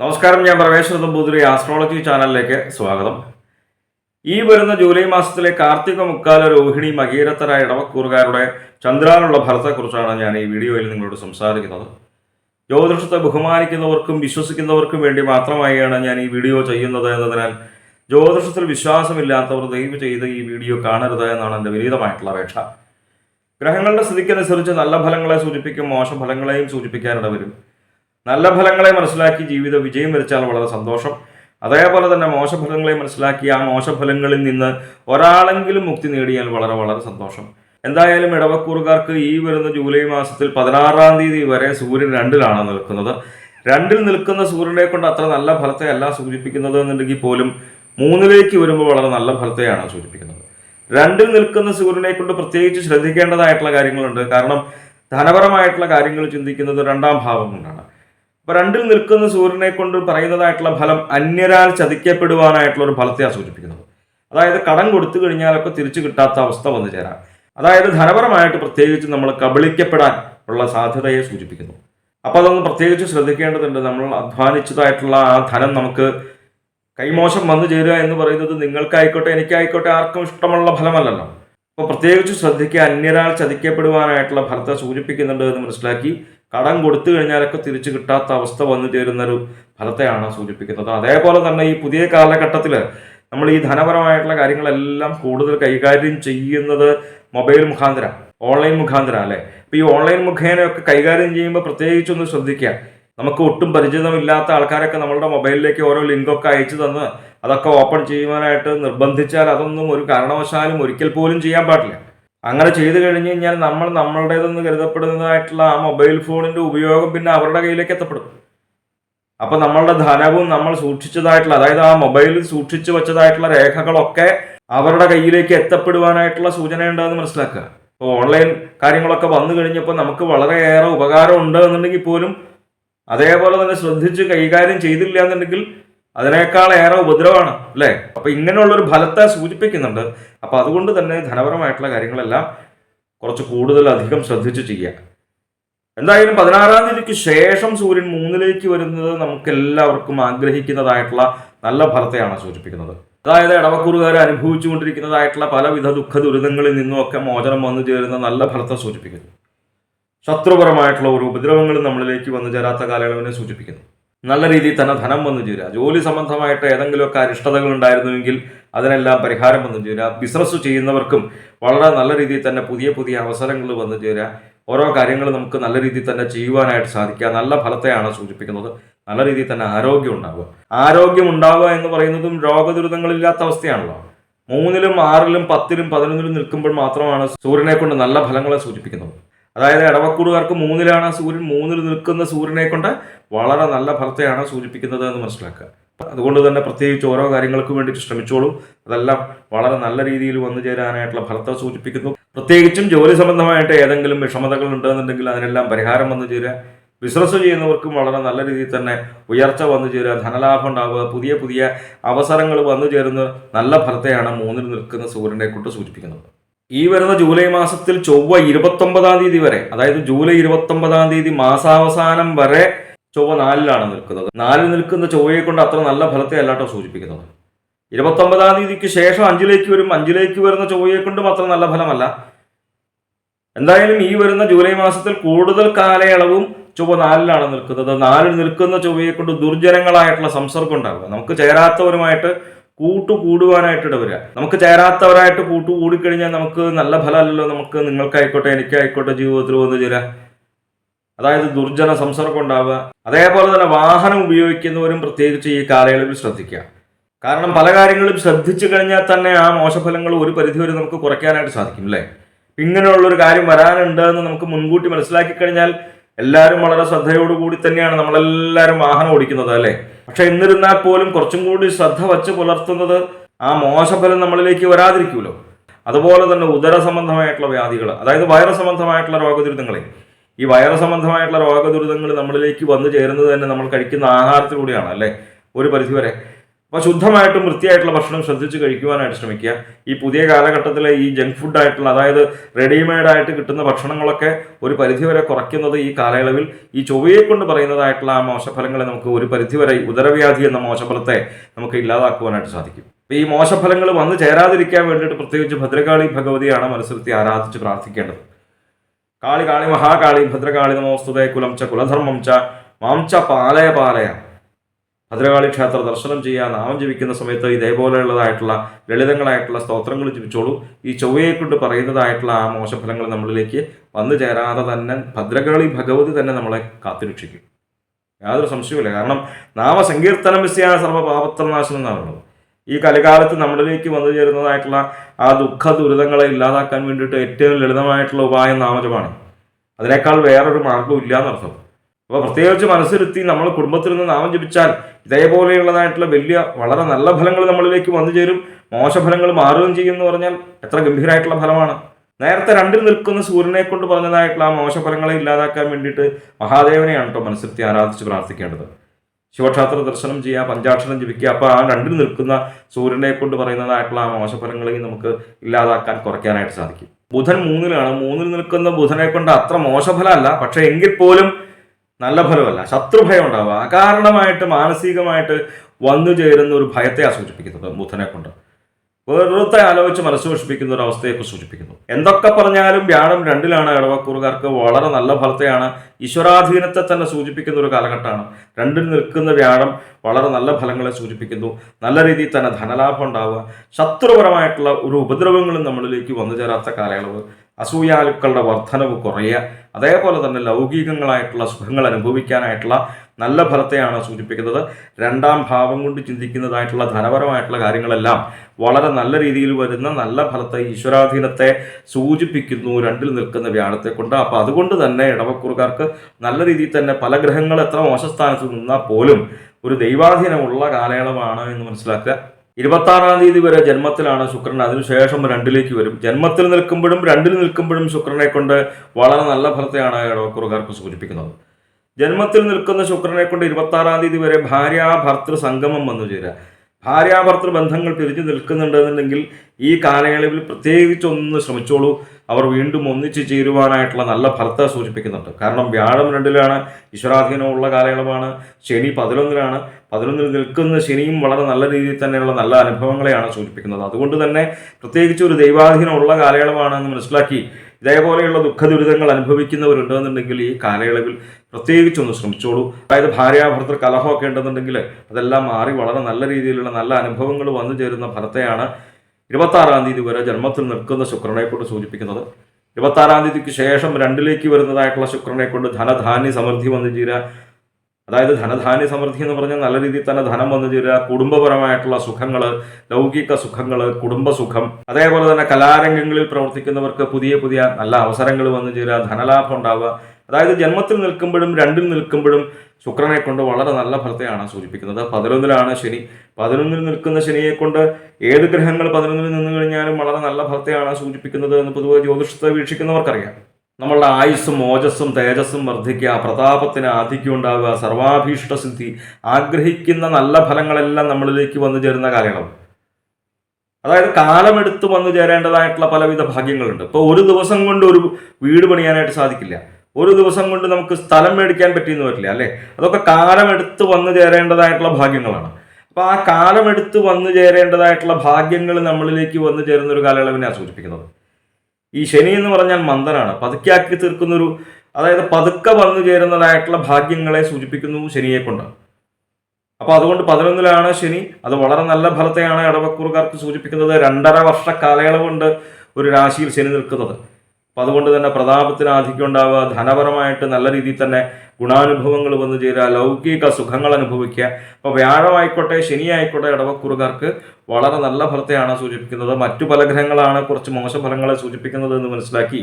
നമസ്കാരം ഞാൻ പ്രവേശ് നമ്പൂതിരി ആസ്ട്രോളജി ചാനലിലേക്ക് സ്വാഗതം. ഈ വരുന്ന ജൂലൈ മാസത്തിലെ കാർത്തിക മുക്കാല രോഹിണി മകീരത്തര ഇടവക്കൂറുകാരുടെ ചന്ദ്രാനുള്ള ഫലത്തെക്കുറിച്ചാണ് ഞാൻ ഈ വീഡിയോയിൽ നിങ്ങളോട് സംസാരിക്കുന്നത്. ജ്യോതിഷത്തെ ബഹുമാനിക്കുന്നവർക്കും വിശ്വസിക്കുന്നവർക്കും വേണ്ടി മാത്രമായാണ് ഞാൻ ഈ വീഡിയോ ചെയ്യുന്നത് എന്നതിനാൽ ജ്യോതിഷത്തിൽ വിശ്വാസമില്ലാത്തവർ ദയവ് ചെയ്ത് ഈ വീഡിയോ കാണരുത് എന്നാണ് എന്റെ വിനീതമായിട്ടുള്ള അപേക്ഷ. ഗ്രഹങ്ങളുടെ സ്ഥിതിക്കനുസരിച്ച് നല്ല ഫലങ്ങളെ സൂചിപ്പിക്കും മോശം ഫലങ്ങളെയും സൂചിപ്പിക്കാനിട വരും നല്ല ഫലങ്ങളെ മനസ്സിലാക്കി ജീവിത വിജയം വരിച്ചാൽ വളരെ സന്തോഷം. അതേപോലെ തന്നെ മോശഫലങ്ങളെ മനസ്സിലാക്കി ആ മോശഫലങ്ങളിൽ നിന്ന് ഒരാളെങ്കിലും മുക്തി നേടിയാൽ വളരെ വളരെ സന്തോഷം. എന്തായാലും ഇടവക്കൂറുകാർക്ക് ഈ വരുന്ന ജൂലൈ മാസത്തിൽ പതിനാറാം തീയതി വരെ സൂര്യൻ രണ്ടിലാണ് നിൽക്കുന്നത്. രണ്ടിൽ നിൽക്കുന്ന സൂര്യനെ കൊണ്ട് അത്ര നല്ല ഫലത്തെ അല്ല സൂചിപ്പിക്കുന്നത് എന്നുണ്ടെങ്കിൽ പോലും മൂന്നിലേക്ക് വരുമ്പോൾ വളരെ നല്ല ഫലത്തെയാണ് സൂചിപ്പിക്കുന്നത്. രണ്ടിൽ നിൽക്കുന്ന സൂര്യനെ കൊണ്ട് പ്രത്യേകിച്ച് ശ്രദ്ധിക്കേണ്ടതായിട്ടുള്ള കാര്യങ്ങളുണ്ട്. കാരണം ധനപരമായിട്ടുള്ള കാര്യങ്ങൾ ചിന്തിക്കുന്നത് രണ്ടാം ഭാവം കൊണ്ടാണ്. രണ്ടിൽ നിൽക്കുന്ന സൂര്യനെ കൊണ്ട് പറയുന്നതായിട്ടുള്ള ഫലം അന്യരാൽ ചതിക്കപ്പെടുവാനായിട്ടുള്ള ഒരു ഫലത്തെയാണ് സൂചിപ്പിക്കുന്നത്. അതായത് കടം കൊടുത്തു കഴിഞ്ഞാലൊക്കെ തിരിച്ചു കിട്ടാത്ത അവസ്ഥ വന്നു ചേരാം. അതായത് ധനപരമായിട്ട് പ്രത്യേകിച്ച് നമ്മൾ കബളിക്കപ്പെടാൻ ഉള്ള സാധ്യതയെ സൂചിപ്പിക്കുന്നു. അപ്പോൾ അതൊന്ന് പ്രത്യേകിച്ച് ശ്രദ്ധിക്കേണ്ടതുണ്ട്. നമ്മൾ അധ്വാനിച്ചതായിട്ടുള്ള ആ ധനം നമുക്ക് കൈമോശം വന്നു ചേരുക എന്ന് പറയുന്നത് നിങ്ങൾക്കായിക്കോട്ടെ എനിക്കായിക്കോട്ടെ ആർക്കും ഇഷ്ടമുള്ള ഫലമല്ലല്ലോ. അപ്പോൾ പ്രത്യേകിച്ച് ശ്രദ്ധിക്കുക അന്യരാൾ ചതിക്കപ്പെടുവാനായിട്ടുള്ള ഫലത്തെ സൂചിപ്പിക്കുന്നുണ്ട് എന്ന് മനസ്സിലാക്കി കടം കൊടുത്തു കഴിഞ്ഞാലൊക്കെ തിരിച്ചു കിട്ടാത്ത അവസ്ഥ വന്നു ചേരുന്ന ഒരു ഫലത്തെയാണ് സൂചിപ്പിക്കുന്നത്. അതേപോലെ തന്നെ ഈ പുതിയ കാലഘട്ടത്തിൽ നമ്മൾ ഈ ധനപരമായിട്ടുള്ള കാര്യങ്ങളെല്ലാം കൂടുതൽ കൈകാര്യം ചെയ്യുന്നത് മൊബൈൽ മുഖാന്തര ഓൺലൈൻ മുഖാന്തര അല്ലേ? അപ്പോൾ ഈ ഓൺലൈൻ മുഖേനയൊക്കെ കൈകാര്യം ചെയ്യുമ്പോൾ പ്രത്യേകിച്ചൊന്ന് ശ്രദ്ധിക്കുക. നമുക്ക് ഒട്ടും പരിചിതമില്ലാത്ത ആൾക്കാരൊക്കെ നമ്മളുടെ മൊബൈലിലേക്ക് ഓരോ ലിങ്കൊക്കെ അയച്ചു തന്ന് അതൊക്കെ ഓപ്പൺ ചെയ്യുവാനായിട്ട് നിർബന്ധിച്ചാൽ അതൊന്നും ഒരു കാരണവശാലും ഒരിക്കൽ പോലും ചെയ്യാൻ പാടില്ല. അങ്ങനെ ചെയ്തു കഴിഞ്ഞു കഴിഞ്ഞാൽ നമ്മൾ നമ്മളുടേതെന്ന് കരുതപ്പെടുന്നതായിട്ടുള്ള ആ മൊബൈൽ ഫോണിന്റെ ഉപയോഗം പിന്നെ അവരുടെ കയ്യിലേക്ക് എത്തപ്പെടും. അപ്പൊ നമ്മളുടെ ധനവും നമ്മൾ സൂക്ഷിച്ചതായിട്ടുള്ള അതായത് ആ മൊബൈലിൽ സൂക്ഷിച്ചു വെച്ചതായിട്ടുള്ള രേഖകളൊക്കെ അവരുടെ കയ്യിലേക്ക് എത്തപ്പെടുവാനായിട്ടുള്ള സൂചനയുണ്ടെന്ന് മനസ്സിലാക്കുക. ഇപ്പോൾ ഓൺലൈൻ കാര്യങ്ങളൊക്കെ വന്നു കഴിഞ്ഞപ്പോൾ നമുക്ക് വളരെയേറെ ഉപകാരം ഉണ്ട് എന്നുണ്ടെങ്കിൽ പോലും അതേപോലെ തന്നെ ശ്രദ്ധിച്ച് കൈകാര്യം ചെയ്തില്ല എന്നുണ്ടെങ്കിൽ അതിനേക്കാൾ ഏറെ ഉപദ്രവമാണ് അല്ലേ? അപ്പൊ ഇങ്ങനെയുള്ള ഒരു ഫലത്തെ സൂചിപ്പിക്കുന്നുണ്ട്. അപ്പൊ അതുകൊണ്ട് തന്നെ ധനപരമായിട്ടുള്ള കാര്യങ്ങളെല്ലാം കുറച്ച് കൂടുതൽ അധികം ശ്രദ്ധിച്ച് ചെയ്യുക. എന്തായാലും പതിനാറാം തീയതിക്ക് ശേഷം സൂര്യൻ മൂന്നിലേക്ക് വരുന്നത് നമുക്ക് എല്ലാവർക്കും ആഗ്രഹിക്കുന്നതായിട്ടുള്ള നല്ല ഫലത്തെയാണ് സൂചിപ്പിക്കുന്നത്. അതായത് ഇടവക്കൂറുകാർ അനുഭവിച്ചുകൊണ്ടിരിക്കുന്നതായിട്ടുള്ള പലവിധ ദുഃഖ ദുരിതങ്ങളിൽ നിന്നുമൊക്കെ മോചനം വന്നു ചേരുന്ന നല്ല ഫലത്തെ സൂചിപ്പിക്കുന്നു. ശത്രുപരമായിട്ടുള്ള ഒരു ഉപദ്രവങ്ങളും നമ്മളിലേക്ക് വന്നു ചേരാത്ത കാലയളവിനെ സൂചിപ്പിക്കുന്നു. നല്ല രീതിയിൽ തന്നെ ധനം വന്നു ചേരുക ജോലി സംബന്ധമായിട്ട് ഏതെങ്കിലുമൊക്കെ അരിഷ്ടതകൾ ഉണ്ടായിരുന്നുവെങ്കിൽ അതിനെല്ലാം പരിഹാരം വന്നു ചേരുക ബിസിനസ് ചെയ്യുന്നവർക്കും വളരെ നല്ല രീതിയിൽ തന്നെ പുതിയ പുതിയ അവസരങ്ങൾ വന്നു ചേരുക ഓരോ കാര്യങ്ങൾ നമുക്ക് നല്ല രീതിയിൽ തന്നെ ചെയ്യുവാനായിട്ട് സാധിക്കുക. നല്ല ഫലത്തെയാണ് സൂചിപ്പിക്കുന്നത്. നല്ല രീതിയിൽ തന്നെ ആരോഗ്യം ഉണ്ടാവുക. ആരോഗ്യം ഉണ്ടാവുക എന്ന് പറയുന്നതും രോഗദുരിതങ്ങളില്ലാത്ത അവസ്ഥയാണല്ലോ. മൂന്നിലും ആറിലും പത്തിലും പതിനൊന്നിലും നിൽക്കുമ്പോൾ മാത്രമാണ് സൂര്യനെ കൊണ്ട് നല്ല ഫലങ്ങളെ സൂചിപ്പിക്കുന്നത്. അതായത് ഇടവക്കൂടുകാർക്ക് മൂന്നിലാണ് സൂര്യൻ മൂന്നിൽ നിൽക്കുന്ന സൂര്യനെ കൊണ്ട് വളരെ നല്ല ഫലത്തെയാണ് സൂചിപ്പിക്കുന്നത് എന്ന് മനസ്സിലാക്കുക. അതുകൊണ്ട് തന്നെ പ്രത്യേകിച്ച് ഓരോ കാര്യങ്ങൾക്കും വേണ്ടിയിട്ട് ശ്രമിച്ചോളൂ. അതെല്ലാം വളരെ നല്ല രീതിയിൽ വന്നു ചേരാനായിട്ടുള്ള ഫലത്തെ സൂചിപ്പിക്കുന്നു. പ്രത്യേകിച്ചും ജോലി സംബന്ധമായിട്ട് ഏതെങ്കിലും വിഷമതകൾ ഉണ്ടെന്നുണ്ടെങ്കിൽ അതിനെല്ലാം പരിഹാരം വന്നു ചേരുക. ബിസിനസ് ചെയ്യുന്നവർക്കും വളരെ നല്ല രീതിയിൽ തന്നെ ഉയർച്ച വന്നു ചേരുക. ധനലാഭം ഉണ്ടാവുക. പുതിയ പുതിയ അവസരങ്ങൾ വന്നു ചേരുന്ന നല്ല ഫലത്തെയാണ് മൂന്നിൽ നിൽക്കുന്ന സൂര്യനെ കൊണ്ട് സൂചിപ്പിക്കുന്നത്. ഈ വരുന്ന ജൂലൈ മാസത്തിൽ ചൊവ്വ ഇരുപത്തൊമ്പതാം തീയതി വരെ അതായത് ജൂലൈ ഇരുപത്തൊമ്പതാം തീയതി മാസാവസാനം വരെ ചൊവ്വ നാലിലാണ് നിൽക്കുന്നത്. നാലിൽ നിൽക്കുന്ന ചൊവ്വയെ കൊണ്ട് അത്ര നല്ല ഫലത്തെ അല്ലാട്ടോ സൂചിപ്പിക്കുന്നത്. ഇരുപത്തൊമ്പതാം തീയതിക്ക് ശേഷം അഞ്ചിലേക്ക് വരും. അഞ്ചിലേക്ക് വരുന്ന ചൊവ്വയെ കൊണ്ടും അത്ര നല്ല ഫലമല്ല. എന്തായാലും ഈ വരുന്ന ജൂലൈ മാസത്തിൽ കൂടുതൽ കാലയളവും ചൊവ്വ നാലിലാണ് നിൽക്കുന്നത്. നാലിൽ നിൽക്കുന്ന ചൊവ്വയെ കൊണ്ട് ദുർജനങ്ങളായിട്ടുള്ള സംസർഗം ഉണ്ടാവുക. നമുക്ക് ചേരാത്തവരുമായിട്ട് കൂട്ടു കൂടുവാനായിട്ട് ഇടവരിക നമുക്ക് ചേരാത്തവരായിട്ട് കൂട്ടു കൂടിക്കഴിഞ്ഞാൽ നമുക്ക് നല്ല ഫലമല്ലല്ലോ. നമുക്ക് നിങ്ങൾക്കായിക്കോട്ടെ എനിക്കായിക്കോട്ടെ ജീവിതത്തിൽ വന്നു ചേരാ അതായത് ദുർജന സംസർഗം ഉണ്ടാവുക. അതേപോലെ തന്നെ വാഹനം ഉപയോഗിക്കുന്നവരും പ്രത്യേകിച്ച് ഈ കാലയളവിൽ ശ്രദ്ധിക്കുക. കാരണം പല കാര്യങ്ങളും ശ്രദ്ധിച്ചു കഴിഞ്ഞാൽ തന്നെ ആ മോശഫലങ്ങൾ ഒരു പരിധിവരെ നമുക്ക് കുറയ്ക്കാനായിട്ട് സാധിക്കും അല്ലേ? ഇങ്ങനെയുള്ളൊരു കാര്യം വരാനുണ്ട് എന്ന് നമുക്ക് മുൻകൂട്ടി മനസ്സിലാക്കി കഴിഞ്ഞാൽ എല്ലാവരും വളരെ ശ്രദ്ധയോടുകൂടി തന്നെയാണ് നമ്മളെല്ലാവരും വാഹനം ഓടിക്കുന്നത് അല്ലേ? പക്ഷെ എന്നിരുന്നാൽ പോലും കുറച്ചും കൂടി ശ്രദ്ധ വച്ച് പുലർത്തുന്നത് ആ മോശഫലം നമ്മളിലേക്ക് വരാതിരിക്കുമല്ലോ അതുപോലെ തന്നെ ഉദര സംബന്ധമായിട്ടുള്ള വ്യാധികൾ അതായത് വൈറസ് സംബന്ധമായിട്ടുള്ള രോഗദുരിതങ്ങളെ. ഈ വൈറസ് സംബന്ധമായിട്ടുള്ള രോഗദുരിതങ്ങൾ നമ്മളിലേക്ക് വന്നു ചേരുന്നത് തന്നെ നമ്മൾ കഴിക്കുന്ന ആഹാരത്തിലൂടെയാണ് അല്ലേ? ഒരു പരിധിവരെ. അപ്പോൾ ശുദ്ധമായിട്ടും വൃത്തിയായിട്ടുള്ള ഭക്ഷണം ശ്രദ്ധിച്ച് കഴിക്കുവാനായിട്ട് ശ്രമിക്കുക. ഈ പുതിയ കാലഘട്ടത്തിലെ ഈ ജങ്ക് ഫുഡ് ആയിട്ടുള്ള അതായത് റെഡിമെയ്ഡ് ആയിട്ട് കിട്ടുന്ന ഭക്ഷണങ്ങളൊക്കെ ഒരു പരിധിവരെ കുറയ്ക്കുന്നത് ഈ കാലയളവിൽ ഈ ചൊവ്വയെ കൊണ്ട് പറയുന്നതായിട്ടുള്ള ആ മോശഫലങ്ങളെ നമുക്ക് ഒരു പരിധിവരെ ഉദരവ്യാധി എന്ന മോശഫലത്തെ നമുക്ക് ഇല്ലാതാക്കുവാനായിട്ട് സാധിക്കും. ഈ മോശഫലങ്ങൾ വന്നു ചേരാതിരിക്കാൻ വേണ്ടിയിട്ട് പ്രത്യേകിച്ച് ഭദ്രകാളി ഭഗവതിയാണ് മനസ്സിലത്തി ആരാധിച്ച് പ്രാർത്ഥിക്കേണ്ടത്. കാളി കാളി മഹാകാളി ഭദ്രകാളി നമോസ്തുതേ കുലം ച കുലധർമ്മം ച മാം ച പാലയ പാലയ. ഭദ്രകാളി ക്ഷേത്ര ദർശനം ചെയ്യുക നാമം ജപിക്കുന്ന സമയത്ത് ഇതേപോലെയുള്ളതായിട്ടുള്ള ലളിതങ്ങളായിട്ടുള്ള സ്തോത്രങ്ങൾ ജപിച്ചോളൂ. ഈ ചൊവ്വയെ കൊണ്ട് പറയുന്നതായിട്ടുള്ള ആ മോശഫലങ്ങൾ നമ്മളിലേക്ക് വന്നു ചേരാതെ തന്നെ ഭദ്രകാളി ഭഗവതി തന്നെ നമ്മളെ കാത്തുരക്ഷിക്കും. യാതൊരു സംശയവുമില്ല. കാരണം നാമസങ്കീർത്തനം മിസ്സിയാണ് സർവപാപത്രനാശനം എന്നാണ് പറയുന്നത് ഈ കലികാലത്ത് നമ്മളിലേക്ക് വന്നു ചേരുന്നതായിട്ടുള്ള ആ ദുഃഖ ദുരിതങ്ങളെ ഇല്ലാതാക്കാൻ വേണ്ടിയിട്ട് ഏറ്റവും ലളിതമായിട്ടുള്ള ഉപായം നാമജമാണ് അതിനേക്കാൾ വേറൊരു മാർഗവും ഇല്ല എന്നർത്ഥം അപ്പോൾ പ്രത്യേകിച്ച് മനസ്സിരുത്തി നമ്മൾ കുടുംബത്തിൽ നിന്ന് നാമം ജപിച്ചാൽ ഇതേപോലെയുള്ളതായിട്ടുള്ള വലിയ വളരെ നല്ല ഫലങ്ങൾ നമ്മളിലേക്ക് വന്നു ചേരും. മോശഫലങ്ങൾ മാറുകയും ചെയ്യും എന്ന് പറഞ്ഞാൽ എത്ര ഗംഭീരമായിട്ടുള്ള ഫലമാണ്. നേരത്തെ രണ്ടിൽ നിൽക്കുന്ന സൂര്യനെ കൊണ്ട് പറഞ്ഞതായിട്ടുള്ള ആ മോശഫലങ്ങളെ ഇല്ലാതാക്കാൻ വേണ്ടിയിട്ട് മഹാദേവനെയാണ് കേട്ടോ മനസ്സിരുത്തി ആരാധിച്ച് പ്രാർത്ഥിക്കേണ്ടത്. ശിവക്ഷേത്ര ദർശനം ചെയ്യുക പഞ്ചാക്ഷരം ജപിക്കുക അപ്പോൾ ആ രണ്ടിൽ നിൽക്കുന്ന സൂര്യനെ കൊണ്ട് പറയുന്നതായിട്ടുള്ള ആ മോശഫലങ്ങളെ നമുക്ക് ഇല്ലാതാക്കാൻ കുറയ്ക്കാനായിട്ട് സാധിക്കും. ബുധൻ മൂന്നിലാണ്. മൂന്നിൽ നിൽക്കുന്ന ബുധനെ കൊണ്ട് അത്ര മോശഫലമല്ല പക്ഷേ എങ്കിൽ പോലും നല്ല ഫലമല്ല ശത്രുഭയം ഉണ്ടാവുക അകാരണമായിട്ട് മാനസികമായിട്ട് വന്നു ചേരുന്ന ഒരു ഭയത്തെയാണ് സൂചിപ്പിക്കുന്നത് ബുധനെ കൊണ്ട്. വെറുതെ ആലോചിച്ച് മനസ്സ് ഒരു അവസ്ഥയൊക്കെ സൂചിപ്പിക്കുന്നു. എന്തൊക്കെ പറഞ്ഞാലും വ്യാഴം രണ്ടിലാണ് ഇടവക്കൂറുകാർക്ക് വളരെ നല്ല ഫലത്തെയാണ് ഈശ്വരാധീനത്തെ തന്നെ സൂചിപ്പിക്കുന്ന ഒരു കാലഘട്ടമാണ്. രണ്ടിൽ നിൽക്കുന്ന വ്യാഴം വളരെ നല്ല ഫലങ്ങളെ സൂചിപ്പിക്കുന്നു. നല്ല രീതിയിൽ തന്നെ ധനലാഭം ഉണ്ടാവുക. ശത്രുപരമായിട്ടുള്ള ഒരു ഉപദ്രവങ്ങളും നമ്മളിലേക്ക് വന്നു ചേരാത്ത കാലയളവ്. അസൂയാലുക്കളുടെ വർധനവ് കുറയുക. അതേപോലെ തന്നെ ലൗകികങ്ങളായിട്ടുള്ള സുഖങ്ങൾ അനുഭവിക്കാനായിട്ടുള്ള നല്ല ഫലത്തെയാണ് സൂചിപ്പിക്കുന്നത്. രണ്ടാം ഭാവം കൊണ്ട് ചിന്തിക്കുന്നതായിട്ടുള്ള ധനപരമായിട്ടുള്ള കാര്യങ്ങളെല്ലാം വളരെ നല്ല രീതിയിൽ വരുന്ന നല്ല ഫലത്തെ ഈശ്വരാധീനത്തെ സൂചിപ്പിക്കുന്നു രണ്ടിൽ നിൽക്കുന്ന വ്യാഴത്തെ കൊണ്ട്. അപ്പോൾ അതുകൊണ്ട് തന്നെ ഇടവക്കുറുകാർക്ക് നല്ല രീതിയിൽ തന്നെ പല ഗ്രഹങ്ങൾ എത്ര മോശസ്ഥാനത്ത് നിന്നാൽ പോലും ഒരു ദൈവാധീനമുള്ള കാലയളവാണ് എന്ന് മനസ്സിലാക്കുക. ഇരുപത്താറാം തീയതി വരെ ജന്മത്തിലാണ് ശുക്രൻ. അതിനുശേഷം രണ്ടിലേക്ക് വരും. ജന്മത്തിൽ നിൽക്കുമ്പോഴും രണ്ടിൽ നിൽക്കുമ്പോഴും ശുക്രനെ കൊണ്ട് വളരെ നല്ല ഫലത്തെയാണ് ഇടവക്കുറുകാർക്ക് സൂചിപ്പിക്കുന്നത്. ജന്മത്തിൽ നിൽക്കുന്ന ശുക്രനെ കൊണ്ട് ഇരുപത്താറാം തീയതി വരെ ഭാര്യ ഭർത്തൃ സംഗമം വന്നു ചേരുക. ഭാര്യാഭർത്തൃ ബന്ധങ്ങൾ പിരിഞ്ഞു നിൽക്കുന്നുണ്ടെന്നുണ്ടെങ്കിൽ ഈ കാലയളവിൽ പ്രത്യേകിച്ചൊന്ന് ശ്രമിച്ചോളൂ. അവർ വീണ്ടും ഒന്നിച്ചു ചേരുവാനായിട്ടുള്ള നല്ല ഫലത്തെ സൂചിപ്പിക്കുന്നുണ്ട്. കാരണം വ്യാഴം രണ്ടിലാണ് ഈശ്വരാധീനമുള്ള കാലയളവാണ് ശനി പതിനൊന്നിലാണ്. പതിനൊന്നിൽ നിൽക്കുന്ന ശനിയും വളരെ നല്ല രീതിയിൽ തന്നെയുള്ള നല്ല അനുഭവങ്ങളെയാണ് സൂചിപ്പിക്കുന്നത്. അതുകൊണ്ട് തന്നെ പ്രത്യേകിച്ച് ഒരു ദൈവാധീനമുള്ള കാലയളവാണ് എന്ന് മനസ്സിലാക്കി ഇതേപോലെയുള്ള ദുഃഖ ദുരിതങ്ങൾ അനുഭവിക്കുന്നവരുണ്ടെന്നുണ്ടെങ്കിൽ ഈ കാലയളവിൽ പ്രത്യേകിച്ചൊന്ന് ശ്രമിച്ചോളൂ. അതായത് ഭാര്യാഭർത്തൃ കലഹമൊക്കെ ഉണ്ടെന്നുണ്ടെങ്കിൽ അതെല്ലാം മാറി വളരെ നല്ല രീതിയിലുള്ള നല്ല അനുഭവങ്ങൾ വന്നു ചേരുന്ന ഫലത്തെയാണ് ഇരുപത്താറാം തീയതി വരെ ജന്മത്തിൽ നിൽക്കുന്ന ശുക്രനെ കൊണ്ട് സൂചിപ്പിക്കുന്നത്. ഇരുപത്താറാം തീയതിക്ക് ശേഷം രണ്ടിലേക്ക് വരുന്നതായിട്ടുള്ള ശുക്രനെ കൊണ്ട് ധനധാന്യ സമൃദ്ധി വന്നു ചേരുക. അതായത് ധനധാന്യ സമൃദ്ധി എന്ന് പറഞ്ഞാൽ നല്ല രീതിയിൽ തന്നെ ധനം വന്നു ചേരുക. കുടുംബപരമായിട്ടുള്ള സുഖങ്ങൾ ലൗകിക സുഖങ്ങൾ കുടുംബസുഖം അതേപോലെ തന്നെ കലാരംഗങ്ങളിൽ പ്രവർത്തിക്കുന്നവർക്ക് പുതിയ പുതിയ നല്ല അവസരങ്ങൾ വന്നു ചേരുക. ധനലാഭം ഉണ്ടാവുക. അതായത് ജന്മത്തിൽ നിൽക്കുമ്പോഴും രണ്ടിൽ നിൽക്കുമ്പോഴും ശുക്രനെ കൊണ്ട് വളരെ നല്ല ഫലത്തെയാണ് സൂചിപ്പിക്കുന്നത്. പതിനൊന്നിലാണ് ശനി. പതിനൊന്നിൽ നിൽക്കുന്ന ശനിയെ കൊണ്ട് ഏത് ഗ്രഹങ്ങൾ പതിനൊന്നിൽ നിന്ന് കഴിഞ്ഞാലും വളരെ നല്ല ഫലത്തെയാണ് സൂചിപ്പിക്കുന്നത് എന്ന് പൊതുവെ ജ്യോതിഷത്തെ വീക്ഷിക്കുന്നവർക്കറിയാം. നമ്മളുടെ ആയുസ്സും ഓജസ്സും തേജസ്സും വർദ്ധിക്കുക പ്രതാപത്തിന് ആധിക്യം ഉണ്ടാവുക സർവാഭീഷ്ട സിദ്ധി ആഗ്രഹിക്കുന്ന നല്ല ഫലങ്ങളെല്ലാം നമ്മളിലേക്ക് വന്നു ചേരുന്ന കാലയളവ്. അതായത് കാലമെടുത്ത് വന്നു ചേരേണ്ടതായിട്ടുള്ള പലവിധ ഭാഗ്യങ്ങളുണ്ട്. ഇപ്പോൾ ഒരു ദിവസം കൊണ്ട് ഒരു വീട് പണിയാനായിട്ട് സാധിക്കില്ല. ഒരു ദിവസം കൊണ്ട് നമുക്ക് സ്ഥലം മേടിക്കാൻ പറ്റിയെന്ന് വരില്ല അല്ലേ? അതൊക്കെ കാലമെടുത്ത് വന്നു ചേരേണ്ടതായിട്ടുള്ള ഭാഗ്യങ്ങളാണ്. അപ്പോൾ ആ കാലമെടുത്ത് വന്നു ചേരേണ്ടതായിട്ടുള്ള ഭാഗ്യങ്ങൾ നമ്മളിലേക്ക് വന്നു ചേരുന്ന ഒരു കാലയളവിനെയാണ് സൂചിപ്പിക്കുന്നത്. ഈ ശനി എന്ന് പറഞ്ഞാൽ മന്ദനാണ്. തീർക്കുന്ന ഒരു അതായത് പതുക്കെ വന്നു ചേരുന്നതായിട്ടുള്ള ഭാഗ്യങ്ങളെ സൂചിപ്പിക്കുന്നു ശനിയെ കൊണ്ട്. അപ്പോൾ അതുകൊണ്ട് പതിനൊന്നിലാണ് ശനി. അത് വളരെ നല്ല ഫലത്തെയാണ് ഇടവക്കൂറുകാർക്ക് സൂചിപ്പിക്കുന്നത്. രണ്ടര വർഷ കാലയളവുണ്ട് ഒരു രാശിയിൽ ശനി നിൽക്കുന്നത്. അപ്പോൾ അതുകൊണ്ട് തന്നെ പ്രതാപത്തിന് ആധിക്യം ഉണ്ടാവുക ധനപരമായിട്ട് നല്ല രീതിയിൽ തന്നെ ഗുണാനുഭവങ്ങൾ വന്നു ചേരുക ലൗകിക സുഖങ്ങൾ അനുഭവിക്കുക. അപ്പോൾ വ്യാഴമായിക്കോട്ടെ ശനി ആയിക്കോട്ടെ ഇടവക്കുറുകാർക്ക് വളരെ നല്ല ഫലത്തെയാണ് സൂചിപ്പിക്കുന്നത്. മറ്റു പല ഗ്രഹങ്ങളാണ് കുറച്ച് മോശ ഫലങ്ങളെ സൂചിപ്പിക്കുന്നത് എന്ന് മനസ്സിലാക്കി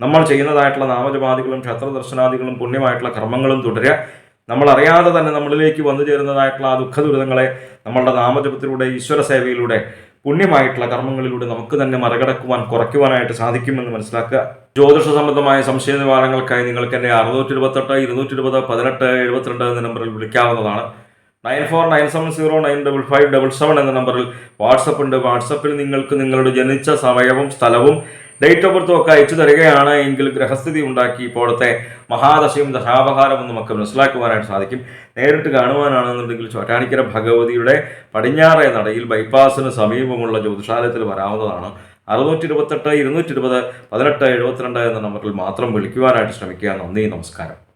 നമ്മൾ ചെയ്യുന്നതായിട്ടുള്ള നാമജപാദികളും ക്ഷേത്ര ദർശനാദികളും പുണ്യമായിട്ടുള്ള കർമ്മങ്ങളും തുടരുക. നമ്മൾ അറിയാതെ തന്നെ നമ്മളിലേക്ക് വന്നു ചേരുന്നതായിട്ടുള്ള ആ ദുഃഖ ദുരിതങ്ങളെ നമ്മളുടെ നാമജപത്തിലൂടെ ഈശ്വര സേവയിലൂടെ പുണ്യമായിട്ടുള്ള കർമ്മങ്ങളിലൂടെ നമുക്ക് തന്നെ മറികടക്കുവാൻ കുറയ്ക്കുവാനായിട്ട് സാധിക്കുമെന്ന് മനസ്സിലാക്കുക. ജ്യോതിഷ സംബന്ധമായ സംശയ നിവാരണങ്ങൾക്കായി നിങ്ങൾക്ക് എന്നെ അറുന്നൂറ്റി ഇരുപത്തെട്ട് ഇരുന്നൂറ്റി ഇരുപത് പതിനെട്ട് എഴുപത്തിരണ്ട് എന്ന നമ്പറിൽ വിളിക്കാവുന്നതാണ്. Nine four nine seven zero nine double five double seven എന്ന നമ്പറിൽ വാട്സപ്പ് ഉണ്ട്. വാട്സപ്പിൽ നിങ്ങൾക്ക് നിങ്ങളുടെ ജനിച്ച സമയവും സ്ഥലവും ഡേറ്റ് ഓഫ് ബർത്തും ഒക്കെ അയച്ചു തരികയാണ് എങ്കിൽ ഗ്രഹസ്ഥിതി ഉണ്ടാക്കി ഇപ്പോഴത്തെ മഹാദശയും ദശാപഹാരവും നമുക്ക് മനസ്സിലാക്കുവാനായിട്ട് സാധിക്കും. നേരിട്ട് കാണുവാനാണെന്നുണ്ടെങ്കിൽ ചോറ്റാണിക്കര ഭഗവതിയുടെ പടിഞ്ഞാറേ നടയിൽ ബൈപ്പാസിന് സമീപമുള്ള ജ്യോതിഷാലയത്തിൽ വരാവുന്നതാണ്. അറുന്നൂറ്റി ഇരുപത്തെട്ട് ഇരുന്നൂറ്റി ഇരുപത് പതിനെട്ട് എഴുപത്തിരണ്ട് എന്ന നമ്പറിൽ മാത്രം വിളിക്കുവാനായിട്ട് ശ്രമിക്കുക. നന്ദി നമസ്കാരം.